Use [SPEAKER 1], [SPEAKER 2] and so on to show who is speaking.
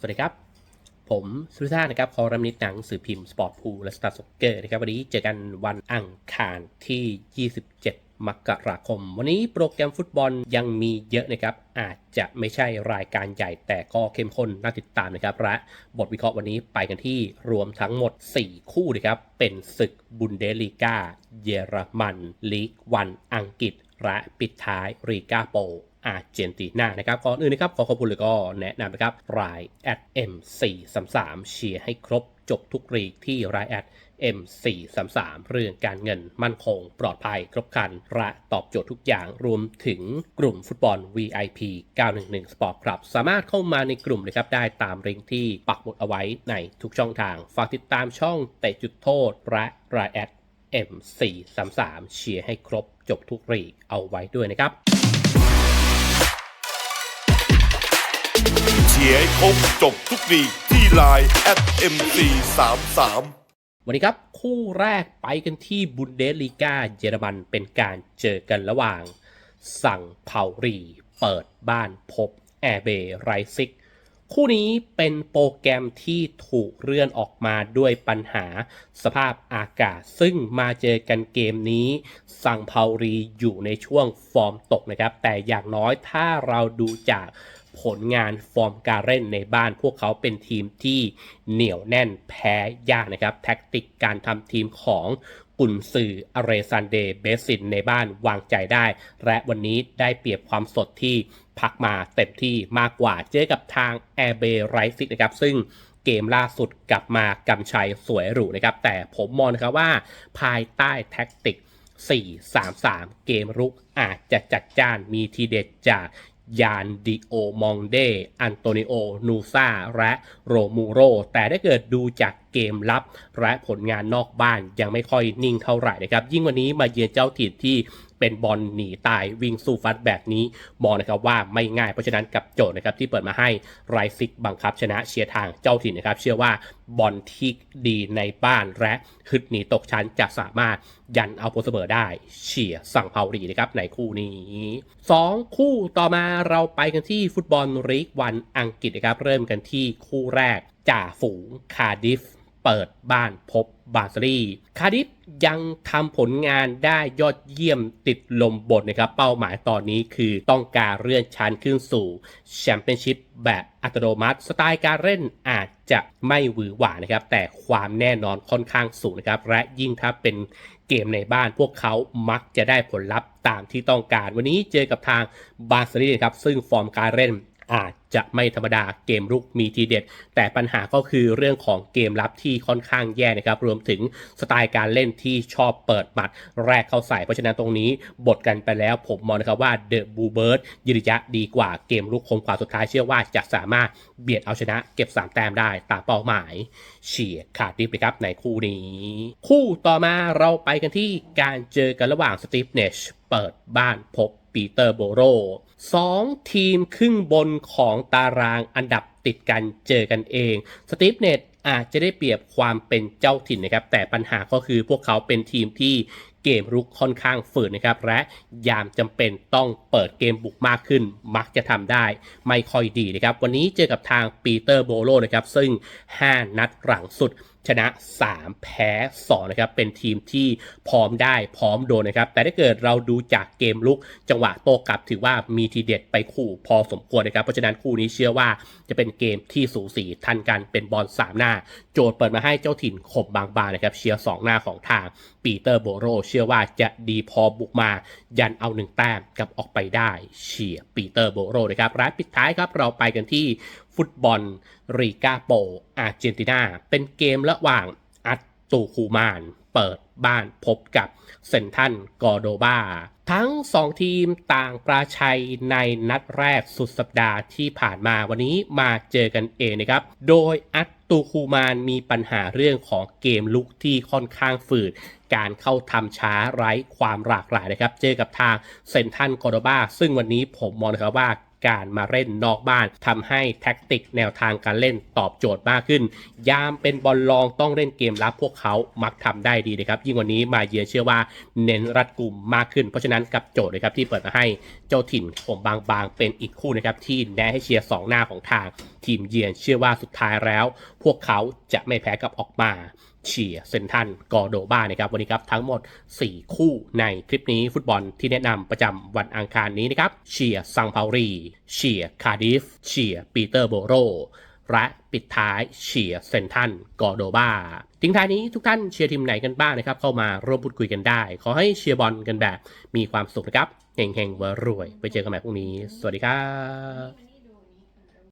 [SPEAKER 1] สวัสดีครับ ผมสุริชาตินะครับคอรัมนิตหนังสื่อพิมพ์สปอร์ตพูและสตาร์สเกอร์นะครับวันนี้เจอกันวันอังคารที่ 27 มกราคม วันนี้โปรแกรมฟุตบอลยังมีเยอะนะครับ อาจจะไม่ใช่รายการใหญ่แต่ก็เข้มข้นน่าติดตามนะครับ และบทวิเคราะห์วันนี้ไปกันที่รวมทั้งหมด 4 คู่นะครับ เป็นศึกบุนเดลีกาเยอรมัน ลีกวันอังกฤษและปิดท้ายรีกาโป อาร์เจนตินานะครับก่อนอื่นนะครับขอขอบคุณเลยก็แนะนำนะครับราย at m433 เชียร์ให้ครบจบทุกรีกที่ราย at m433 เรื่องการเงินมั่นคง ปลอดภัย ครบคันและตอบโจทย์ทุกอย่างรวมถึงกลุ่มฟุตบอล VIP 911 Sport Club สามารถเข้ามาในกลุ่มนะครับได้ตามลิงก์ที่ปักหมุดเอาไว้ในทุกช่องทาง ฝากติดตามช่องเตะจุดโทษและราย at M433 เชียร์ให้ครบจบทุกรีกเอาไว้ด้วยนะครับ
[SPEAKER 2] ชียร์ให้ครบจบทุกดีที่ไลน์ at mc 3 3
[SPEAKER 1] วันนี้ครับ คู่แรกไปกันที่บุนเดสลีกาเยอรมันเป็นการเจอกันระหว่าง สั่งเผารี เปิดบ้านพบแอร์เบไรซิก คู่นี้เป็นโปรแกรมที่ถูกเลื่อนออกมาด้วยปัญหาสภาพอากาศ ซึ่งมาเจอกันเกมนี้ สั่งเผารีอยู่ในช่วงฟอร์มตกนะครับ แต่อย่างน้อยถ้าเราดูจาก ผลงานฟอร์มการเล่นในบ้านพวกเขาเป็นทีมที่เหนียวแน่นแพ้ยากนะครับ แท็กติกการทำทีมของกุนซืออเรซันเดเบสินในบ้านวางใจได้ และวันนี้ได้เปรียบความสดที่พักมาเต็มที่มากกว่าเจอกับทางแอร์เบไรซิกนะครับ ซึ่งเกมล่าสุดกลับมากำชัยสวยหรูนะครับ แต่ผมมองนะครับว่าภายใต้แท็กติก 4-3-3 เกมรุกอาจจะจัดจ้านมีทีเด็ดจาก ยานดิโอมองเด อันโตนิโอ นูซาและโรมูโร แต่ถ้าเกิดดูจากเกมลับ และผลงานนอกบ้านยังไม่ค่อยนิ่งเท่าไหร่นะครับ ยิ่งวันนี้มาเยือนเจ้าถิ่นที่เป็นบอลหนีตายวิ่งสู้ฟัดแบบนี้มองนะครับว่าไม่ง่ายเพราะฉะนั้นกับโจทย์นะครับที่เปิดมาให้ไรซิกบังคับชนะเชียร์ทางเจ้าถิ่นนะครับ เชื่อว่าบอลที่ดีในบ้านและฮึดหนีตกชั้นจะสามารถยันเอาโพลเสมอได้ เชียร์สั่งเผารีนะครับในคู่นี้ 2 คู่ต่อมาเราไปกันที่ฟุตบอลลีกวันอังกฤษนะครับเริ่มกันที่คู่แรก จ่าฝูงคาร์ดิฟ เปิดบ้านพบบาร์ซลีคาร์ดิฟยังทำผลงานได้ยอดเยี่ยมติดลมบทนะครับ เป้าหมายตอนนี้คือต้องการเลื่อนชั้นขึ้นสู่แชมเปี้ยนชิพแบบอัตโนมัติ สไตล์การเล่นอาจจะไม่หวือหวานะครับ แต่ความแน่นอนค่อนข้างสูงนะครับ และยิ่งถ้าเป็นเกมในบ้านพวกเขามักจะได้ผลลัพธ์ตามที่ต้องการ วันนี้เจอกับทางบาร์ซลีนะครับ ซึ่งฟอร์มการเล่นอาจจะไม่ธรรมดาเกมรุกมีทีเด็ด แต่ปัญหาก็คือเรื่องของเกมรับที่ค่อนข้างแย่นะครับ รวมถึงสไตล์การเล่นที่ชอบเปิดหมัดแรกเข้าใส่เพราะฉะนั้นตรงนี้บทกันไปแล้วผมมองนะครับว่าเดอะบูเบิร์ดยืนยะดีกว่าเกมลุกคมกว่าสุดท้ายเชื่อว่าจะสามารถเบียดเอาชนะเก็บ 3 แต้มได้ตามเป้าหมายเฉียดขาดดิฟเลยครับในคู่นี้ คู่ต่อมาเราไปกันที่การเจอกันระหว่างสตีฟเนชเปิดบ้านพบปีเตอร์โบโรสองทีมครึ่งบนของตารางอันดับติดกันเจอกันเองสตีฟเนตอาจจะได้เปรียบความเป็นเจ้าถิ่นนะครับ แต่ปัญหาก็คือพวกเขาเป็นทีมที่เกมรุกค่อนข้างฝืนนะครับ และยามจำเป็นต้องเปิดเกมบุกมากขึ้น มักจะทำได้ไม่ค่อยดีนะครับ วันนี้เจอกับทางปีเตอร์โบโลนะครับ ซึ่ง 5 นัดหลังสุด ชนะ 3 แพ้2นะครับเป็นทีมที่พร้อมได้พร้อมโดนนะครับแต่ถ้าเกิดเราดูจากเกมลุกจังหวะโตกลับถือว่ามีทีเด็ดไปคู่พอสมควรนะครับเพราะฉะนั้นคู่นี้เชื่อว่าจะเป็นเกมที่สูสีทันกันเป็นบอล3 หน้า โจทย์เปิดมาให้เจ้าถิ่นขบบางบานนะครับเชียร์ 2 หน้าของทางปีเตอร์โบโรเชื่อว่าจะดีพอบุกมายันเอาหนึ่งแต้มกลับออกไปได้เชียร์ปีเตอร์โบโรนะครับร้านปิดท้ายครับเราไปกันที่ ฟุตบอลรีกาโป อาร์เจนตินา เป็นเกมระหว่างอัตตูคูมาน เปิดบ้านพบกับเซนทันกอโดบาทั้ง 2 ทีมต่างปราชัยในนัดแรกสุดสัปดาห์ที่ผ่านมาวันนี้มาเจอกันเองนะครับ โดยอัตตูคูมานมีปัญหาเรื่องของเกมลุกที่ค่อนข้างฝืด การเข้าทำช้าไร้ความหลากหลายนะครับ เจอกับทางเซนทันกอโดบาซึ่งวันนี้ผมมองนะครับว่า การมาเล่นนอกบ้านทำให้แท็กติกแนวทางการเล่นตอบโจทย์มากขึ้น ยามเป็นบอลลองต้องเล่นเกมรับพวกเขามักทำได้ดีนะครับยิ่งวันนี้มาเยือนเชื่อว่าเน้นรัดกลุ่มมากขึ้น เพราะฉะนั้นกับโจทย์นะครับที่เปิดมาให้เจ้าถิ่นผมบางๆ เป็นอีกคู่นะครับที่แนะให้เชียร์สองหน้าของทางทีมเยือนเชื่อว่าสุดท้ายแล้ว พวกเขาจะไม่แพ้กับออกมาเชียร์เซนทันกอร์โดบานะครับวันนี้ครับทั้งหมด 4 คู่ในคลิปนี้ฟุตบอลที่แนะนำประจำวันอังคารนี้นะครับเชียร์ซังเปารีเชียร์คาร์ดิฟเชียร์ปีเตอร์โบโรและปิดท้ายเชียร์เซนทันกอร์โดบาทิ้งท้ายนี้ทุกท่านเชียร์ทีมไหนกันบ้างนะครับ เข้ามาร่วมพูดคุยกันได้ ขอให้เชียร์บอลกันแบบมีความสุขนะครับเฮงๆรวย ไปเจอกันใหม่พรุ่งนี้ สวัสดีครับ